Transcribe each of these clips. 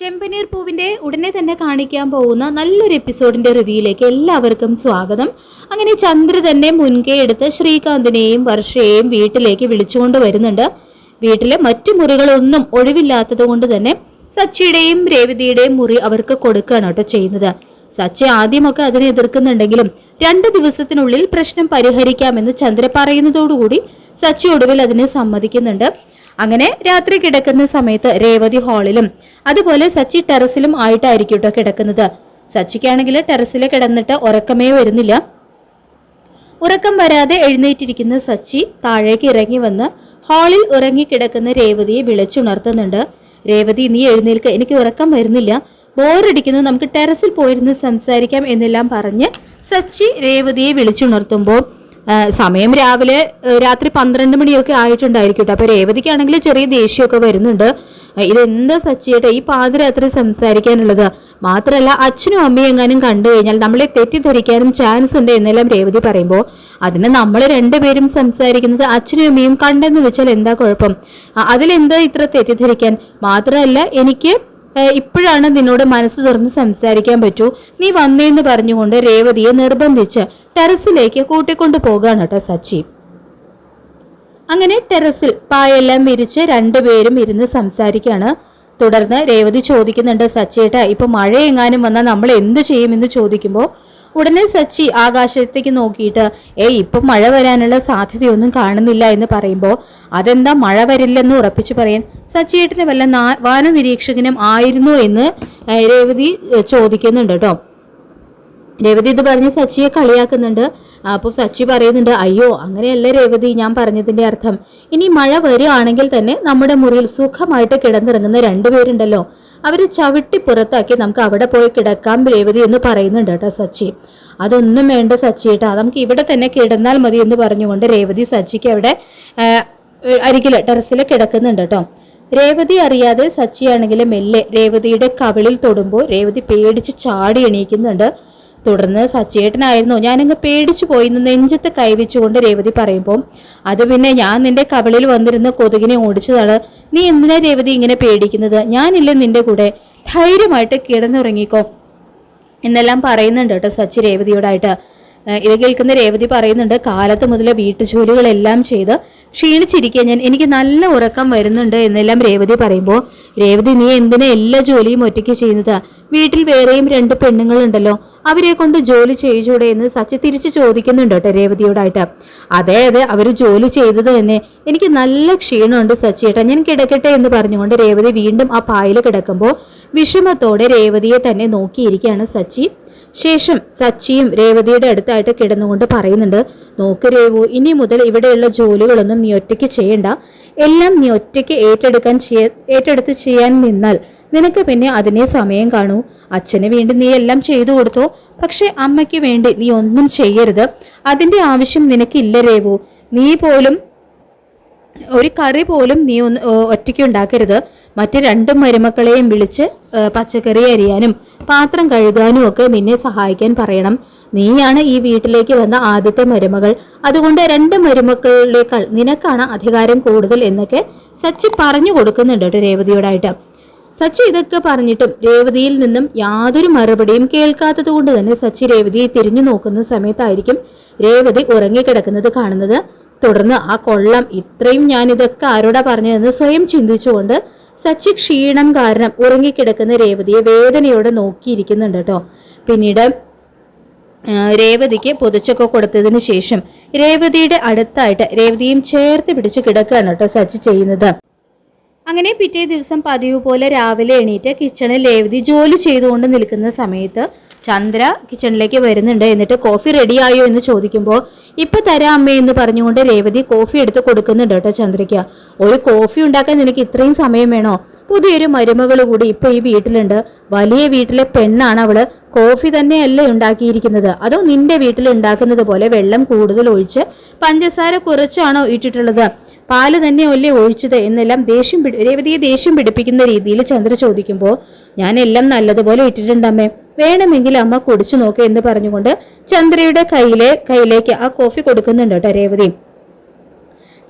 ചെമ്പനീർ പൂവിന്റെ ഉടനെ തന്നെ കാണിക്കാൻ പോകുന്ന നല്ലൊരു എപ്പിസോഡിന്റെ റിവ്യൂയിലേക്ക് എല്ലാവർക്കും സ്വാഗതം. അങ്ങനെ ചന്ദ്ര തന്നെ മുൻകൈ എടുത്ത് ശ്രീകാന്തിനെയും വർഷയെയും വീട്ടിലേക്ക് വിളിച്ചുകൊണ്ട് വരുന്നുണ്ട്. വീട്ടിലെ മറ്റു മുറികളൊന്നും ഒഴിവില്ലാത്തത് കൊണ്ട് തന്നെ സച്ചിയുടെയും രേവതിയുടെയും മുറി അവർക്ക് കൊടുക്കുകയാണ് കേട്ടോ ചെയ്യുന്നത്. സച്ചി ആദ്യമൊക്കെ അതിനെ എതിർക്കുന്നുണ്ടെങ്കിലും രണ്ട് ദിവസത്തിനുള്ളിൽ പ്രശ്നം പരിഹരിക്കാമെന്ന് ചന്ദ്ര പറയുന്നതോടുകൂടി സച്ചി ഒടുവിൽ അതിനെ സമ്മതിക്കുന്നുണ്ട്. അങ്ങനെ രാത്രി കിടക്കുന്ന സമയത്ത് രേവതി ഹാളിലും അതുപോലെ സച്ചി ടെറസിലും ആയിട്ടായിരിക്കും കേട്ടോ കിടക്കുന്നത്. സച്ചിക്കാണെങ്കിൽ ടെറസിൽ കിടന്നിട്ട് ഉറക്കമേ വരുന്നില്ല. ഉറക്കം വരാതെ എഴുന്നേറ്റിരിക്കുന്ന സച്ചി താഴേക്ക് ഇറങ്ങി വന്ന് ഹാളിൽ ഉറങ്ങിക്കിടക്കുന്ന രേവതിയെ വിളിച്ചുണർത്തുന്നുണ്ട്. രേവതി നീ എഴുന്നേൽക്ക് എനിക്ക് ഉറക്കം വരുന്നില്ല. ബോറടിക്കുന്നു നമുക്ക് ടെറസിൽ പോയിരുന്ന് സംസാരിക്കാം എന്നെല്ലാം പറഞ്ഞ് സച്ചി രേവതിയെ വിളിച്ചുണർത്തുമ്പോൾ സമയം രാവിലെ രാത്രി പന്ത്രണ്ട് മണിയൊക്കെ ആയിട്ടുണ്ടായിരിക്കും കേട്ടോ. അപ്പൊ രേവതിക്കാണെങ്കിൽ ചെറിയ ദേഷ്യമൊക്കെ വരുന്നുണ്ട്. ഇതെന്താ സച്ചിയേട്ടാ ഈ പാതിരാത്രി സംസാരിക്കാനുള്ളത്? മാത്രമല്ല അച്ഛനും അമ്മയും എങ്ങാനും കണ്ടു കഴിഞ്ഞാൽ നമ്മളെ തെറ്റിദ്ധരിക്കാനും ചാൻസ് ഉണ്ട് എന്നെല്ലാം രേവതി പറയുമ്പോൾ. അതിന് നമ്മൾ രണ്ടുപേരും സംസാരിക്കുന്നത് അച്ഛനും അമ്മയും കണ്ടെന്ന് വെച്ചാൽ എന്താ കുഴപ്പം? അതിലെന്താ ഇത്ര തെറ്റിദ്ധരിക്കാൻ? മാത്രമല്ല എനിക്ക് ഇപ്പോഴാണ് നിന്നോട് മനസ്സ് തുറന്ന് സംസാരിക്കാൻ പറ്റൂ. നീ വന്നേന്ന് പറഞ്ഞുകൊണ്ട് രേവതിയെ നിർബന്ധിച്ച് ടെറസിലേക്ക് കൂട്ടിക്കൊണ്ടു പോകാണ് കേട്ടോ സച്ചി. അങ്ങനെ ടെറസിൽ പായെല്ലാം വിരിച്ച് രണ്ടുപേരും ഇരുന്ന് സംസാരിക്കാണ്. തുടർന്ന് രേവതി ചോദിക്കുന്നുണ്ട് സച്ചിയേട്ട ഇപ്പൊ മഴ എങ്ങാനും വന്നാൽ നമ്മൾ എന്ത് ചെയ്യുമെന്ന് ചോദിക്കുമ്പോൾ ഉടനെ സച്ചി ആകാശത്തേക്ക് നോക്കിയിട്ട് ഏയ് ഇപ്പൊ മഴ വരാനുള്ള സാധ്യതയൊന്നും കാണുന്നില്ല എന്ന് പറയുമ്പോൾ അതെന്താ മഴ വരില്ലെന്ന് ഉറപ്പിച്ചു പറയാൻ? സച്ചിയേട്ടന് വല്ല വാന നിരീക്ഷകനും ആയിരുന്നു എന്ന് രേവതി ചോദിക്കുന്നുണ്ട് കേട്ടോ. രേവതി ഇത് പറഞ്ഞ് സച്ചിയെ കളിയാക്കുന്നുണ്ട്. അപ്പോൾ സച്ചി പറയുന്നുണ്ട് അയ്യോ അങ്ങനെയല്ല രേവതി ഞാൻ പറഞ്ഞതിന്റെ അർത്ഥം. ഇനി മഴ വരികയാണെങ്കിൽ തന്നെ നമ്മുടെ മുറിയിൽ സുഖമായിട്ട് കിടന്നിറങ്ങുന്ന രണ്ടുപേരുണ്ടല്ലോ അവർ ചവിട്ടി പുറത്താക്കി നമുക്ക് അവിടെ പോയി കിടക്കാം രേവതി എന്ന് പറയുന്നുണ്ട് കേട്ടോ സച്ചി. അതൊന്നും വേണ്ട സച്ചി കേട്ടോ നമുക്ക് ഇവിടെ തന്നെ കിടന്നാൽ മതി എന്ന് പറഞ്ഞുകൊണ്ട് രേവതി സച്ചിക്ക് അവിടെ അരികിൽ ടെറസിൽ കിടക്കുന്നുണ്ട് കേട്ടോ. രേവതി അറിയാതെ സച്ചിയാണെങ്കിൽ മെല്ലെ രേവതിയുടെ കവിളിൽ തൊടുമ്പോൾ രേവതി പേടിച്ച് ചാടി എണീക്കുന്നുണ്ട്. തുടർന്ന് സച്ചേട്ടനായിരുന്നു. ഞാനങ്ങ് പേടിച്ചു പോയി. നെഞ്ചത്ത് കൈവച്ചുകൊണ്ട് രേവതി പറയുമ്പോൾ അത് പിന്നെ ഞാൻ നിന്റെ കവിളിൽ വന്നിരുന്ന് കൊതുകിനെ ഓടിച്ചതാണ്. നീ എന്തിനാ രേവതി ഇങ്ങനെ പേടിക്കുന്നത്? ഞാനില്ലേ നിന്റെ കൂടെ. ധൈര്യമായിട്ട് കിടന്നുറങ്ങിക്കോ. എന്നെല്ലാം പറയുന്നുണ്ട് കേട്ടോ സച്ചി രേവതിയോടായിട്ട്. ഇത് കേൾക്കുന്ന രേവതി പറയുന്നുണ്ട് കാലത്ത് മുതൽ വീട്ടുജോലികളെല്ലാം ചെയ്ത് ക്ഷീണിച്ചിരിക്കുക ഞാൻ. എനിക്ക് നല്ല ഉറക്കം വരുന്നുണ്ട് എന്നെല്ലാം രേവതി പറയുമ്പോൾ രേവതി നീ എന്തിനാ എല്ലാ ജോലിയും ഒറ്റയ്ക്ക് ചെയ്യുന്നത്? വീട്ടിൽ വേറെയും രണ്ട് പെണ്ണുങ്ങളുണ്ടല്ലോ അവരെ കൊണ്ട് ജോലി ചെയ്യിച്ചൂടെ എന്ന് സച്ചി തിരിച്ച് ചോദിക്കുന്നുണ്ട് കേട്ടോ രേവതിയോടായിട്ട്. അതെ അതെ അവർ ജോലി ചെയ്തത് തന്നെ. എനിക്ക് നല്ല ക്ഷീണമുണ്ട് സച്ചിയേട്ടാ ഞാൻ കിടക്കട്ടെ എന്ന് പറഞ്ഞുകൊണ്ട് രേവതി വീണ്ടും ആ പായിൽ കിടക്കുമ്പോൾ വിഷമത്തോടെ രേവതിയെ തന്നെ നോക്കിയിരിക്കുകയാണ് സച്ചി. ശേഷം സച്ചിയും രേവതിയുടെ അടുത്തായിട്ട് കിടന്നുകൊണ്ട് പറയുന്നുണ്ട് നോക്ക് രേവു ഇനി മുതൽ ഇവിടെയുള്ള ജോലികളൊന്നും നീ ഒറ്റയ്ക്ക് ചെയ്യണ്ട. എല്ലാം നീ ഒറ്റയ്ക്ക് ഏറ്റെടുക്കാൻ ഏറ്റെടുത്ത് ചെയ്യാൻ നിന്നാൽ നിനക്ക് പിന്നെ അതിനെ സമയം കാണൂ. അച്ഛന് വേണ്ടി നീ എല്ലാം ചെയ്തു കൊടുത്തോ? പക്ഷെ അമ്മയ്ക്ക് വേണ്ടി നീ ഒന്നും ചെയ്യരുത്. അതിന്റെ ആവശ്യം നിനക്കില്ല രേവു. നീ പോലും ഒരു കറി പോലും നീ ഒന്ന് ഒറ്റയ്ക്ക് ഉണ്ടാക്കരുത്. മറ്റ് രണ്ട് മരുമക്കളെയും വിളിച്ച് പച്ചക്കറി അരിയാനും പാത്രം കഴുകാനും ഒക്കെ നിന്നെ സഹായിക്കാൻ പറയണം. നീയാണ് ഈ വീട്ടിലേക്ക് വന്ന ആദ്യത്തെ മരുമകൾ. അതുകൊണ്ട് രണ്ട് മരുമക്കളിലേക്കാൾ നിനക്കാണ് അധികാരം കൂടുതൽ എന്നൊക്കെ സച്ചി പറഞ്ഞു കൊടുക്കുന്നുണ്ട് കേട്ടോ രേവതിയോടായിട്ട്. സച്ചി ഇതൊക്കെ പറഞ്ഞിട്ടും രേവതിയിൽ നിന്നും യാതൊരു മറുപടിയും കേൾക്കാത്തത് കൊണ്ട് തന്നെ സച്ചി രേവതിയെ തിരിഞ്ഞു നോക്കുന്ന സമയത്തായിരിക്കും രേവതി ഉറങ്ങിക്കിടക്കുന്നത് കാണുന്നത്. തുടർന്ന് ആ കൊള്ളം ഇത്രയും ഞാൻ ഇതൊക്കെ ആരോടാ പറഞ്ഞതെന്ന് സ്വയം ചിന്തിച്ചുകൊണ്ട് സച്ചി ക്ഷീണം കാരണം ഉറങ്ങിക്കിടക്കുന്ന രേവതിയെ വേദനയോടെ നോക്കിയിരിക്കുന്നുണ്ട് കേട്ടോ. പിന്നീട് രേവതിക്ക് പൊതിച്ചൊക്കെ കൊടുത്തതിന് ശേഷം രേവതിയുടെ അടുത്തായിട്ട് രേവതിയും ചേർത്ത് പിടിച്ച് കിടക്കുകയാണ് കേട്ടോ സച്ചി ചെയ്യുന്നത്. അങ്ങനെ പിറ്റേ ദിവസം പതിവ് പോലെ രാവിലെ എണീറ്റ് കിച്ചണിൽ രേവതി ജോലി ചെയ്തുകൊണ്ട് നിൽക്കുന്ന സമയത്ത് ചന്ദ്ര കിച്ചണിലേക്ക് വരുന്നുണ്ട്. എന്നിട്ട് കോഫി റെഡിയായോ എന്ന് ചോദിക്കുമ്പോൾ ഇപ്പൊ തരാം അമ്മേ എന്ന് പറഞ്ഞുകൊണ്ട് രേവതി കോഫി എടുത്ത് കൊടുക്കുന്നുണ്ട് കേട്ടോ ചന്ദ്രയ്ക്ക്. ഒരു കോഫി ഉണ്ടാക്കാൻ നിനക്ക് ഇത്രയും സമയം വേണോ? പുതിയൊരു മരുമകൾ കൂടി ഇപ്പൊ ഈ വീട്ടിലുണ്ട്. വലിയ വീട്ടിലെ പെണ്ണാണ് അവൾ. കോഫി തന്നെയല്ലേ ഉണ്ടാക്കിയിരിക്കുന്നത്. അതോ നിന്റെ വീട്ടിൽ ഉണ്ടാക്കുന്നത് പോലെ വെള്ളം കൂടുതൽ ഒഴിച്ച് പഞ്ചസാര കുറച്ചാണോ ഇട്ടിട്ടുള്ളത്? പാൽ തന്നെയല്ലേ ഒഴിച്ചത്? എന്നെല്ലാം ദേഷ്യം പിടി രേവതിയെ ദേഷ്യം പിടിപ്പിക്കുന്ന രീതിയിൽ ചന്ദ്ര ചോദിക്കുമ്പോൾ ഞാൻ എല്ലാം നല്ലതുപോലെ ഇട്ടിട്ടുണ്ടമ്മേ വേണമെങ്കിൽ അമ്മ കുടിച്ചു നോക്ക് എന്ന് പറഞ്ഞുകൊണ്ട് ചന്ദ്രയുടെ കയ്യിലെ കയ്യിലേക്ക് ആ കോഫി കൊടുക്കുന്നുണ്ട് കേട്ടോ രേവതി.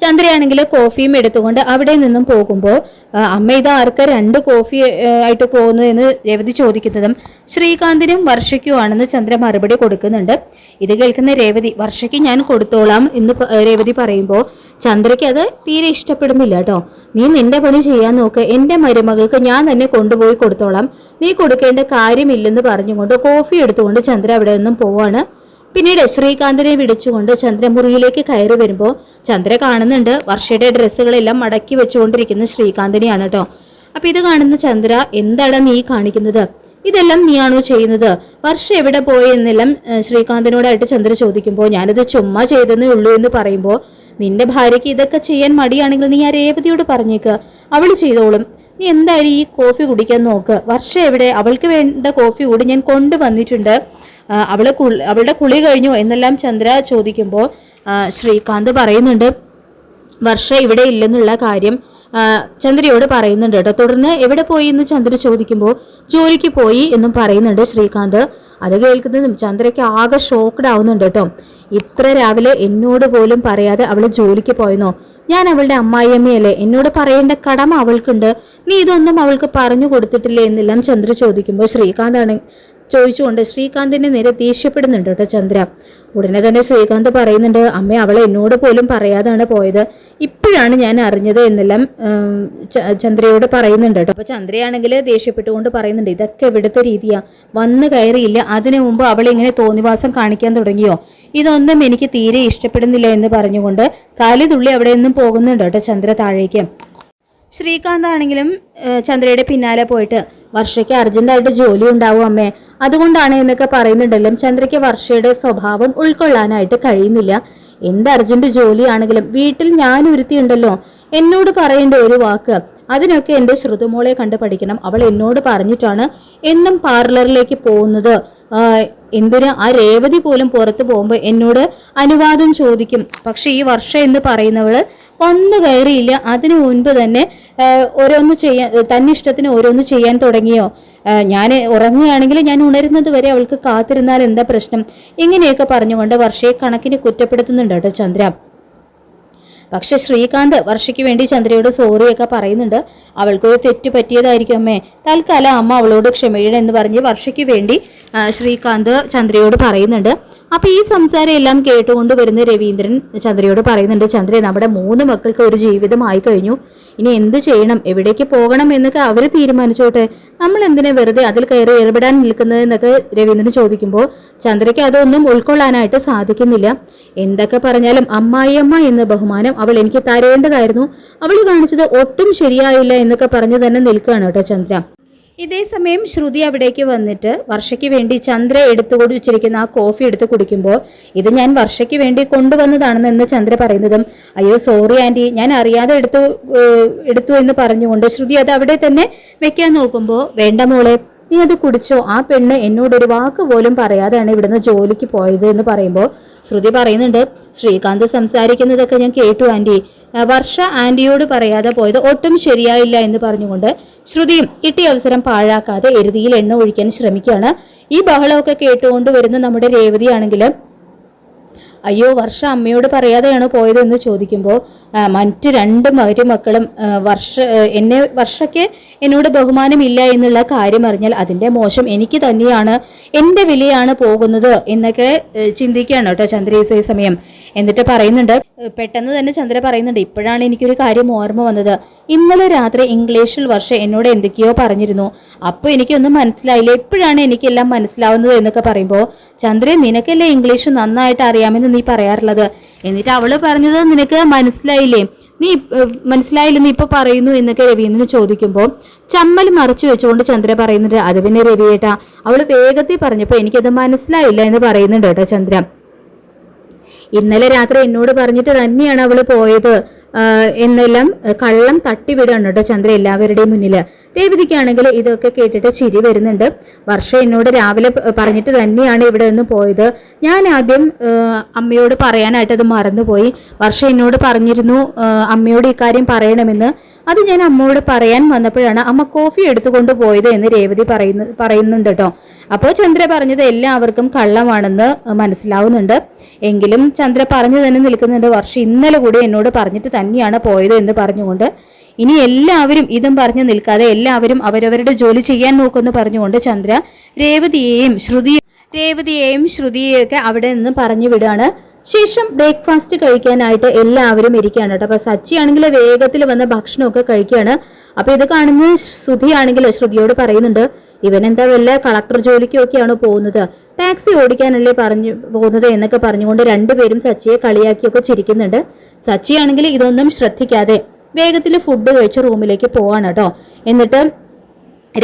ചന്ദ്രയാണെങ്കിൽ കോഫിയും എടുത്തുകൊണ്ട് അവിടെ നിന്നും പോകുമ്പോൾ അമ്മ ഇത് ആർക്ക് രണ്ട് കോഫി ആയിട്ട് പോകുന്നത് എന്ന് രേവതി ചോദിക്കുന്നതും ശ്രീകാന്തിനും വർഷയ്ക്കുമാണെന്ന് ചന്ദ്ര മറുപടി കൊടുക്കുന്നുണ്ട്. ഇത് കേൾക്കുന്ന രേവതി വർഷയ്ക്ക് ഞാൻ കൊടുത്തോളാം എന്ന് രേവതി പറയുമ്പോൾ ചന്ദ്രയ്ക്ക് അത് തീരെ ഇഷ്ടപ്പെടുന്നില്ല കേട്ടോ. നീ നിന്റെ പണി ചെയ്യാൻ നോക്ക്. എന്റെ മരുമകൾക്ക് ഞാൻ തന്നെ കൊണ്ടുപോയി കൊടുത്തോളാം. നീ കൊടുക്കേണ്ട കാര്യമില്ലെന്ന് പറഞ്ഞുകൊണ്ട് കോഫി എടുത്തുകൊണ്ട് ചന്ദ്ര അവിടെ നിന്നും പോവാണ്. പിന്നീട് ശ്രീകാന്തിനെ വിളിച്ചുകൊണ്ട് ചന്ദ്ര മുറിയിലേക്ക് കയറി വരുമ്പോൾ ചന്ദ്ര കാണുന്നുണ്ട്. വർഷയുടെ ഡ്രസ്സുകളെല്ലാം മടക്കി വെച്ചുകൊണ്ടിരിക്കുന്ന ശ്രീകാന്തിനെയാണ് കേട്ടോ അപ്പൊ ഇത് കാണുന്ന ചന്ദ്ര എന്താണ് നീ കാണിക്കുന്നത്? ഇതെല്ലാം നീയാണോ ചെയ്യുന്നത്? വർഷ എവിടെ പോയി എന്നെല്ലാം ശ്രീകാന്തിനോടായിട്ട് ചന്ദ്ര ചോദിക്കുമ്പോൾ ഞാനിത് ചുമ്മാ ചെയ്തെന്നേ ഉള്ളൂ എന്ന് പറയുമ്പോൾ നിന്റെ ഭാര്യയ്ക്ക് ഇതൊക്കെ ചെയ്യാൻ മടിയാണെങ്കിൽ നീ ആ രേവതിയോട് പറഞ്ഞേക്ക്. അവൾ ചെയ്തോളും. നീ എന്തായാലും ഈ കോഫി കുടിക്കാൻ നോക്ക്. വർഷ എവിടെ? അവൾക്ക് വേണ്ട കോഫി കൂടി ഞാൻ കൊണ്ടുവന്നിട്ടുണ്ട്. അവളെ അവൾ അവളുടെ കുളി കഴിഞ്ഞു എന്നെല്ലാം ചന്ദ്ര ചോദിക്കുമ്പോൾ ശ്രീകാന്ത് പറയുന്നുണ്ട് വർഷ ഇവിടെ ഇല്ലെന്നുള്ള കാര്യം ചന്ദ്രയോട് പറയുന്നുണ്ട് കേട്ടോ. തുടർന്ന് എവിടെ പോയി എന്ന് ചന്ദ്ര ചോദിക്കുമ്പോൾ ജോലിക്ക് പോയി എന്നും പറയുന്നുണ്ട് ശ്രീകാന്ത്. അത് കേൾക്കുന്നതും ചന്ദ്രയ്ക്ക് ആകെ ഷോക്ക്ഡ് ആവുന്നുണ്ട് കേട്ടോ. ഇത്ര രാവിലെ എന്നോട് പോലും പറയാതെ അവൾ ജോലിക്ക് പോയെന്നോ? ഞാൻ അവളുടെ അമ്മായിയമ്മയല്ലേ? എന്നോട് പറയേണ്ട കടമ അവൾക്കുണ്ട്. നീ ഇതൊന്നും അവൾക്ക് പറഞ്ഞു കൊടുത്തിട്ടില്ലേ എന്നെല്ലാം ചന്ദ്ര ചോദിക്കുമ്പോൾ ശ്രീകാന്താണ് ചോദിച്ചുകൊണ്ട് ശ്രീകാന്തിന്റെ നേരെ ദേഷ്യപ്പെടുന്നുണ്ട് കേട്ടോ ചന്ദ്ര. ഉടനെ തന്നെ ശ്രീകാന്ത് പറയുന്നുണ്ട് അമ്മ അവളെ എന്നോട് പോലും പറയാതാണ് പോയത്. ഇപ്പോഴാണ് ഞാൻ അറിഞ്ഞത് എന്നെല്ലാം ചന്ദ്രയോട് പറയുന്നുണ്ട് കേട്ടോ. അപ്പൊ ചന്ദ്രയാണെങ്കിൽ ദേഷ്യപ്പെട്ടുകൊണ്ട് പറയുന്നുണ്ട് ഇതൊക്കെ ഇവിടുത്തെ രീതിയാ. വന്നു കയറിയില്ല. അതിനു മുമ്പ് അവൾ ഇങ്ങനെ തോന്നിവാസം കാണിക്കാൻ തുടങ്ങിയോ? ഇതൊന്നും എനിക്ക് തീരെ ഇഷ്ടപ്പെടുന്നില്ല എന്ന് പറഞ്ഞുകൊണ്ട് കാലി തുള്ളി അവിടെ നിന്നും പോകുന്നുണ്ട് കേട്ടോ ചന്ദ്ര താഴേക്ക്. ശ്രീകാന്ത് ആണെങ്കിലും ചന്ദ്രയുടെ പിന്നാലെ പോയിട്ട് വർഷയ്ക്ക് അർജന്റായിട്ട് ജോലി ഉണ്ടാവും അമ്മേ. അതുകൊണ്ടാണ് എന്നൊക്കെ പറയുന്നുണ്ടെങ്കിലും ചന്ദ്രയ്ക്ക് വർഷയുടെ സ്വഭാവം ഉൾക്കൊള്ളാനായിട്ട് കഴിയുന്നില്ല. എന്ത് അർജന്റ് ജോലിയാണെങ്കിലും വീട്ടിൽ ഞാൻ ഉരുത്തിയുണ്ടല്ലോ എന്നോട് പറയേണ്ട ഒരു വാക്ക്. അതിനൊക്കെ എന്റെ ശ്രുതുമോളെ കണ്ട് പഠിക്കണം. അവൾ എന്നോട് പറഞ്ഞിട്ടാണ് എന്നും പാർലറിലേക്ക് പോകുന്നത്. ആ, എന്തിന് ആ രേവതി പോലും പുറത്തു പോകുമ്പോൾ എന്നോട് അനുവാദം ചോദിക്കും. പക്ഷെ ഈ വർഷം എന്ന് പറയുന്നവൾ വന്നു കയറിയില്ല. അതിനു മുൻപ് തന്നെ ഓരോന്ന് ചെയ്യാൻ തന്നെ ഇഷ്ടത്തിന് ഓരോന്ന് ചെയ്യാൻ തുടങ്ങിയോ? ഞാൻ ഉറങ്ങുകയാണെങ്കിൽ ഞാൻ ഉണരുന്നത് വരെ അവൾക്ക് കാത്തിരുന്നാൽ എന്താ പ്രശ്നം? ഇങ്ങനെയൊക്കെ പറഞ്ഞുകൊണ്ട് വർഷയെ കണക്കിന് കുറ്റപ്പെടുത്തുന്നുണ്ട് കേട്ടോ ചന്ദ്ര. പക്ഷെ ശ്രീകാന്ത് വർഷയ്ക്ക് വേണ്ടി ചന്ദ്രയോട് സോറിയൊക്കെ പറയുന്നുണ്ട്. അവൾക്കൊരു തെറ്റ് പറ്റിയതായിരിക്കും അമ്മേ. തൽക്കാലം അമ്മ അവളോട് ക്ഷമയിടണം എന്ന് പറഞ്ഞ് വർഷയ്ക്ക് വേണ്ടി ശ്രീകാന്ത് ചന്ദ്രയോട് പറയുന്നുണ്ട്. അപ്പൊ ഈ സംസാരം എല്ലാം കേട്ടുകൊണ്ട് വരുന്ന രവീന്ദ്രൻ ചന്ദ്രയോട് പറയുന്നുണ്ട് ചന്ദ്ര നമ്മുടെ മൂന്ന് മക്കൾക്ക് ഒരു ജീവിതമായി കഴിഞ്ഞു. ഇനി എന്ത് ചെയ്യണം? എവിടേക്ക് പോകണം എന്നൊക്കെ അവർ തീരുമാനിച്ചോട്ടെ. നമ്മൾ എന്തിനാ വെറുതെ അതിൽ കയറി ഇടപെടാൻ നിൽക്കുന്നത് എന്നൊക്കെ രവീന്ദ്രൻ ചോദിക്കുമ്പോൾ ചന്ദ്രയ്ക്ക് അതൊന്നും ഉൾക്കൊള്ളാനായിട്ട് സാധിക്കുന്നില്ല. എന്തൊക്കെ പറഞ്ഞാലും അമ്മായിയമ്മ എന്ന ബഹുമാനം അവൾ എനിക്ക് തരേണ്ടതായിരുന്നു. അവൾ കാണിച്ചത് ഒട്ടും ശരിയായില്ല എന്നൊക്കെ പറഞ്ഞു തന്നെ നിൽക്കുകയാണ് കേട്ടോ ചന്ദ്ര. ഇതേ സമയം ശ്രുതി അവിടേക്ക് വന്നിട്ട് വർഷയ്ക്ക് വേണ്ടി ചന്ദ്ര എടുത്തു കുടിച്ചിരിക്കുന്ന ആ കോഫി എടുത്ത് കുടിക്കുമ്പോൾ ഇത് ഞാൻ വർഷയ്ക്ക് വേണ്ടി കൊണ്ടുവന്നതാണെന്ന് ചന്ദ്ര പറയുന്നതും അയ്യോ സോറി ആന്റി ഞാൻ അറിയാതെ എടുത്തു എടുത്തു എന്ന് പറഞ്ഞുകൊണ്ട് ശ്രുതി അത് അവിടെ തന്നെ വെക്കാൻ നോക്കുമ്പോൾ വേണ്ട മോളെ നീ അത് കുടിച്ചോ ആ പെണ്ണ് എന്നോട് ഒരു വാക്ക് പോലും പറയാതെയാണ് ഇവിടുന്ന് ജോലിക്ക് പോയത് എന്ന് പറയുമ്പോൾ ശ്രുതി പറയുന്നുണ്ട് ശ്രീകാന്ത് സംസാരിക്കുന്നതൊക്കെ ഞാൻ കേട്ടു ആന്റി ആ, വർഷ ആന്റിയോട് പറയാതെ പോയത് ഒട്ടും ശരിയായില്ല എന്ന് പറഞ്ഞുകൊണ്ട് ശ്രുതിയും കിട്ടിയ അവസരം പാഴാക്കാതെ എരുതിയിൽ എണ്ണ ഒഴിക്കാൻ ശ്രമിക്കുകയാണ്. ഈ ബഹളമൊക്കെ കേട്ടുകൊണ്ട് വരുന്ന നമ്മുടെ രേവതിയാണെങ്കിൽ അയ്യോ വർഷ അമ്മയോട് പറയാതെയാണോ പോയതെന്ന് ചോദിക്കുമ്പോൾ മറ്റ് രണ്ട് മരുമക്കളും വർഷ എന്നെ വർഷയ്ക്ക് എന്നോട് ബഹുമാനമില്ല എന്നുള്ള കാര്യം അറിഞ്ഞാൽ അതിന്റെ മോശം എനിക്ക് തന്നെയാണ് എന്റെ വിലയാണ് പോകുന്നത് എന്നൊക്കെ ചിന്തിക്കുകയാണ് കേട്ടോ ചന്ദ്ര സമയം. എന്നിട്ട് പറയുന്നുണ്ട് പെട്ടെന്ന് തന്നെ ചന്ദ്ര പറയുന്നുണ്ട് ഇപ്പോഴാണ് എനിക്കൊരു കാര്യം ഓർമ്മ വന്നത്. ഇന്നലെ രാത്രി ഇംഗ്ലീഷിൽ വർഷം എന്നോട് എന്തൊക്കെയോ പറഞ്ഞിരുന്നു. അപ്പോൾ എനിക്കൊന്നും മനസ്സിലായില്ല എപ്പോഴാണ് എനിക്കെല്ലാം മനസ്സിലാവുന്നത് എന്നൊക്കെ പറയുമ്പോൾ ചന്ദ്രൻ നിനക്കല്ലേ ഇംഗ്ലീഷ് നന്നായിട്ട് അറിയാമെന്ന് നീ പറയാറുള്ളത്? എന്നിട്ട് അവൾ പറഞ്ഞത് നിനക്ക് മനസ്സിലായില്ലേ? നീ മനസ്സിലായില്ലെന്ന് ഇപ്പൊ പറയുന്നു എന്നൊക്കെ രവീന്ദ്രന് ചോദിക്കുമ്പോൾ ചമ്മൽ മറച്ചു വെച്ചുകൊണ്ട് ചന്ദ്ര പറയുന്നുണ്ട് അത് പിന്നെ രവിയേട്ടാ അവൾ വേഗത്തിൽ പറഞ്ഞപ്പോൾ എനിക്കത് മനസ്സിലായില്ല എന്ന് പറയുന്നുണ്ട് കേട്ടോ ചന്ദ്ര. ഇന്നലെ രാത്രി എന്നോട് പറഞ്ഞിട്ട് തന്നെയാണ് അവൾ പോയത്. എന്നെല്ലാം കള്ളം തട്ടിവിടുകയാണ് കേട്ടോ ചന്ദ്ര എല്ലാവരുടെയും മുന്നിൽ രേവതിക്കാണെങ്കിൽ ഇതൊക്കെ കേട്ടിട്ട് ചിരി വരുന്നുണ്ട്. വർഷ എന്നോട് രാവിലെ പറഞ്ഞിട്ട് തന്നെയാണ് ഇവിടെ നിന്ന് പോയത്. ഞാൻ ആദ്യം അമ്മയോട് പറയാനായിട്ട് അത് മറന്നുപോയി. വർഷ എന്നോട് പറഞ്ഞിരുന്നു അമ്മയോട് ഇക്കാര്യം പറയണമെന്ന്. അത് ഞാൻ അമ്മയോട് പറയാൻ വന്നപ്പോഴാണ് അമ്മ കോഫി എടുത്തുകൊണ്ട് പോയത് എന്ന് രേവതി പറയുന്നു പറയുന്നുണ്ട് കേട്ടോ. അപ്പോൾ ചന്ദ്ര പറഞ്ഞത് എല്ലാവർക്കും കള്ളമാണെന്ന് മനസ്സിലാവുന്നുണ്ട്. എങ്കിലും ചന്ദ്ര പറഞ്ഞു തന്നെ നിൽക്കുന്നുണ്ട്. വർഷം ഇന്നലെ കൂടി എന്നോട് പറഞ്ഞിട്ട് തന്നെയാണ് പോയത് എന്ന് പറഞ്ഞുകൊണ്ട്. ഇനി എല്ലാവരും ഇതും പറഞ്ഞു നിൽക്കാതെ എല്ലാവരും അവരവരുടെ ജോലി ചെയ്യാൻ നോക്കുമെന്ന് പറഞ്ഞുകൊണ്ട് ചന്ദ്ര രേവതിയെയും ശ്രുതി രേവതിയെയും ശ്രുതിയെയൊക്കെ അവിടെ നിന്ന് പറഞ്ഞു വിടുകയാണ്. ശേഷം ബ്രേക്ക്ഫാസ്റ്റ് കഴിക്കാനായിട്ട് എല്ലാവരും ഇരിക്കുകയാണ് കേട്ടോ. അപ്പൊ സച്ചി ആണെങ്കിൽ വേഗത്തിൽ വന്ന ഭക്ഷണമൊക്കെ കഴിക്കുകയാണ്. അപ്പൊ ഇത് കാണുന്ന ശ്രുതിയാണെങ്കിൽ ശ്രുതിയോട് പറയുന്നുണ്ട് ഇവൻ എന്താ വല്ല കളക്ടർ ജോലിക്കൊക്കെയാണ് പോകുന്നത്? ടാക്സി ഓടിക്കാനല്ലേ പറഞ്ഞു പോകുന്നത്? എന്നൊക്കെ പറഞ്ഞുകൊണ്ട് രണ്ടുപേരും സച്ചിയെ കളിയാക്കിയൊക്കെ ചിരിക്കുന്നുണ്ട്. സച്ചി ആണെങ്കിൽ ഇതൊന്നും ശ്രദ്ധിക്കാതെ വേഗത്തിൽ ഫുഡ് കഴിച്ച് റൂമിലേക്ക് പോവാണ് കേട്ടോ എന്നിട്ട്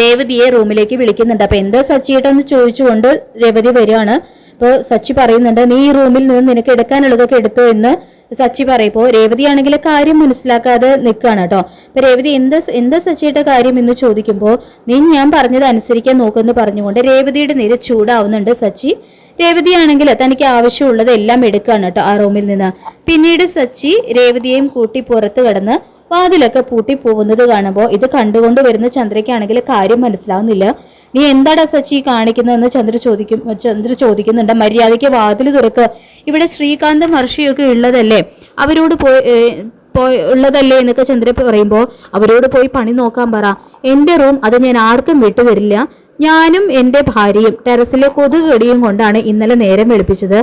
രേവതിയെ റൂമിലേക്ക് വിളിക്കുന്നുണ്ട്. അപ്പൊ എന്താ സച്ചിയേട്ടെന്ന് ചോദിച്ചുകൊണ്ട് രേവതി വരികയാണ്. അപ്പോൾ സച്ചി പറയുന്നുണ്ട് നീ ഈ റൂമിൽ നിന്ന് നിനക്ക് എടുക്കാനുള്ളതൊക്കെ എടുത്തു എന്ന്. സച്ചി പറയപ്പോ രേവതി ആണെങ്കിൽ കാര്യം മനസ്സിലാക്കാതെ നിൽക്കുകയാണ് കേട്ടോ അപ്പൊ രേവതി എന്താ എന്താ സച്ചിയുടെ കാര്യം? എന്ന് ചോദിക്കുമ്പോൾ നീ ഞാൻ പറഞ്ഞത് അനുസരിക്കാൻ നോക്കുമെന്ന് പറഞ്ഞുകൊണ്ട് രേവതിയുടെ നേരെ ചൂടാവുന്നുണ്ട് സച്ചി. രേവതി ആണെങ്കിൽ തനിക്ക് ആവശ്യമുള്ളത് എല്ലാം എടുക്കുകയാണ് കേട്ടോ ആ റൂമിൽ നിന്ന്. പിന്നീട് സച്ചി രേവതിയെയും കൂട്ടി പുറത്ത് കടന്ന് വാതിലൊക്കെ പൂട്ടി പോകുന്നത് കാണുമ്പോൾ ഇത് കണ്ടുകൊണ്ട് വരുന്ന ചന്ദ്രയ്ക്കാണെങ്കിൽ കാര്യം മനസ്സിലാവുന്നില്ല. നീ എന്താടാ സച്ചി കാണിക്കുന്നതെന്ന് ചന്ദ്ര ചോദിക്കും ചന്ദ്ര ചോദിക്കുന്നുണ്ട്. മര്യാദയ്ക്ക് വാതിൽ തുറക്ക്. ഇവിടെ ശ്രീകാന്തും മഹർഷിയൊക്കെ ഉള്ളതല്ലേ? അവരോട് പോയി പോയി ഉള്ളതല്ലേ? എന്നൊക്കെ ചന്ദ്ര പറയുമ്പോൾ അവരോട് പോയി പണി നോക്കാൻ പറ. എന്റെ റൂം അത് ഞാൻ ആർക്കും വിട്ടുതരില്ല ഞാനും എന്റെ ഭാര്യയും ടെറസിലെ കൊതുക് കടിയും കൊണ്ടാണ് ഇന്നലെ നേരം വെളുപ്പിച്ചത്.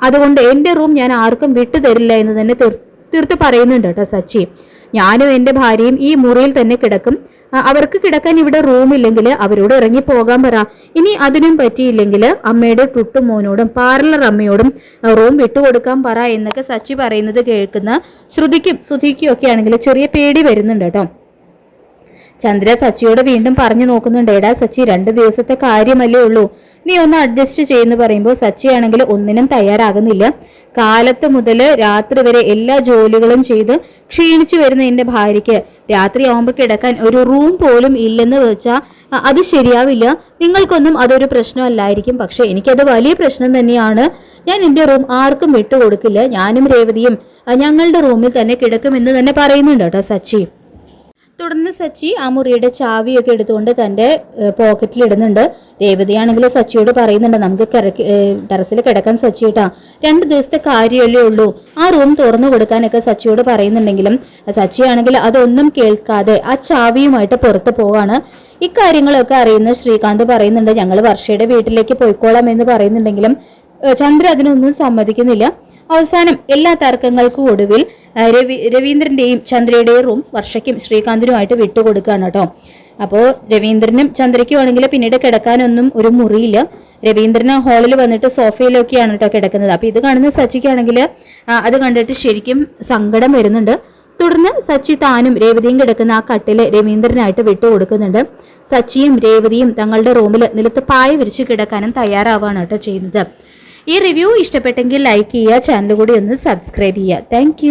അതുകൊണ്ട് എന്റെ റൂം ഞാൻ ആർക്കും വിട്ടുതരില്ല എന്ന് തന്നെ തീർത്ത് പറയുന്നുണ്ട് കേട്ടോ സച്ചി. ഞാനും എന്റെ ഭാര്യയും ഈ മുറിയിൽ തന്നെ കിടക്കും. അവർക്ക് കിടക്കാൻ ഇവിടെ റൂമില്ലെങ്കിൽ അവരോട് ഇറങ്ങി പോകാൻ പറ. ഇനി അതിനും പറ്റിയില്ലെങ്കിൽ അമ്മയുടെ ടുട്ടുമോനോടും പാർലർ അമ്മയോടും റൂം വിട്ടുകൊടുക്കാൻ പറ എന്നൊക്കെ സച്ചി പറയുന്നത് കേൾക്കുന്ന ശ്രുതിക്കും ശ്രുതിക്കും ഒക്കെ ആണെങ്കിൽ ചെറിയ പേടി വരുന്നുണ്ട് കേട്ടോ. ചന്ദ്ര സച്ചിയോട് വീണ്ടും പറഞ്ഞു നോക്കുന്നുണ്ട് എടാ സച്ചി രണ്ട് ദിവസത്തെ കാര്യമല്ലേ ഉള്ളൂ. നീ ഒന്ന് അഡ്ജസ്റ്റ് ചെയ്യുന്നു പറയുമ്പോൾ സച്ചിയാണെങ്കിൽ ഒന്നിനും തയ്യാറാകുന്നില്ല. കാലത്ത് മുതൽ രാത്രി വരെ എല്ലാ ജോലികളും ചെയ്ത് ക്ഷീണിച്ചു വരുന്ന എന്റെ ഭാര്യയ്ക്ക് രാത്രി ആവുമ്പോൾ കിടക്കാൻ ഒരു റൂം പോലും ഇല്ലെന്ന് വെച്ചാൽ അത് ശരിയാവില്ല. നിങ്ങൾക്കൊന്നും അതൊരു പ്രശ്നമല്ലായിരിക്കും. പക്ഷെ എനിക്കത് വലിയ പ്രശ്നം തന്നെയാണ്. ഞാൻ എന്റെ റൂം ആർക്കും വിട്ടുകൊടുക്കില്ല. ഞാനും രേവതിയും ഞങ്ങളുടെ റൂമിൽ തന്നെ കിടക്കുമെന്ന് തന്നെ പറയുന്നുണ്ട് കേട്ടോ സച്ചി. തുടർന്ന് സച്ചി ആ മുറിയുടെ ചാവിയൊക്കെ എടുത്തുകൊണ്ട് തന്റെ പോക്കറ്റിൽ ഇടുന്നുണ്ട്. രേവതിയാണെങ്കിൽ സച്ചിയോട് പറയുന്നുണ്ട് നമുക്ക് ടെറസിൽ കിടക്കാൻ സച്ചി കേട്ടാ. രണ്ട് ദിവസത്തെ കാര്യമല്ലേ ഉള്ളൂ. ആ റൂം തുറന്നു കൊടുക്കാനൊക്കെ സച്ചിയോട് പറയുന്നുണ്ടെങ്കിലും സച്ചിയാണെങ്കിൽ അതൊന്നും കേൾക്കാതെ ആ ചാവിയുമായിട്ട് പുറത്ത് പോവാണ്. ഇക്കാര്യങ്ങളൊക്കെ അറിയുന്ന ശ്രീകാന്ത് പറയുന്നുണ്ട് ഞങ്ങൾ വർഷയുടെ വീട്ടിലേക്ക് പോയിക്കോളാം എന്ന് പറയുന്നുണ്ടെങ്കിലും ചന്ദ്ര അതിനൊന്നും സമ്മതിക്കുന്നില്ല. അവസാനം എല്ലാ തർക്കങ്ങൾക്കും ഒടുവിൽ രവി രവീന്ദ്രന്റെയും ചന്ദ്രയുടെയും റൂം വർഷയ്ക്കും ശ്രീകാന്തിനുമായിട്ട് വിട്ടുകൊടുക്കുകയാണ് കേട്ടോ. അപ്പോൾ രവീന്ദ്രനും ചന്ദ്രയ്ക്കും ആണെങ്കിൽ പിന്നീട് കിടക്കാനൊന്നും ഒരു മുറിയില്ല. രവീന്ദ്രന് ഹാളിൽ വന്നിട്ട് സോഫയിലൊക്കെയാണ് കേട്ടോ കിടക്കുന്നത്. അപ്പൊ ഇത് കാണുന്ന സച്ചിക്കാണെങ്കിൽ അത് കണ്ടിട്ട് ശരിക്കും സങ്കടം വരുന്നുണ്ട്. തുടർന്ന് സച്ചി താനും രേവതിയും കിടക്കുന്ന ആ കട്ടിൽ രവീന്ദ്രനായിട്ട് വിട്ടുകൊടുക്കുന്നുണ്ട്. സച്ചിയും രേവതിയും തങ്ങളുടെ റൂമിൽ നിലത്ത് പായ വിരിച്ച് കിടക്കാനും തയ്യാറാവാണ് കേട്ടോ ചെയ്യുന്നത്. ഈ റിവ്യൂ ഇഷ്ടപ്പെട്ടെങ്കിൽ ലൈക്ക് ചെയ്യുക ചാനൽ കൂടി ഒന്ന് സബ്സ്ക്രൈബ് ചെയ്യുക. താങ്ക്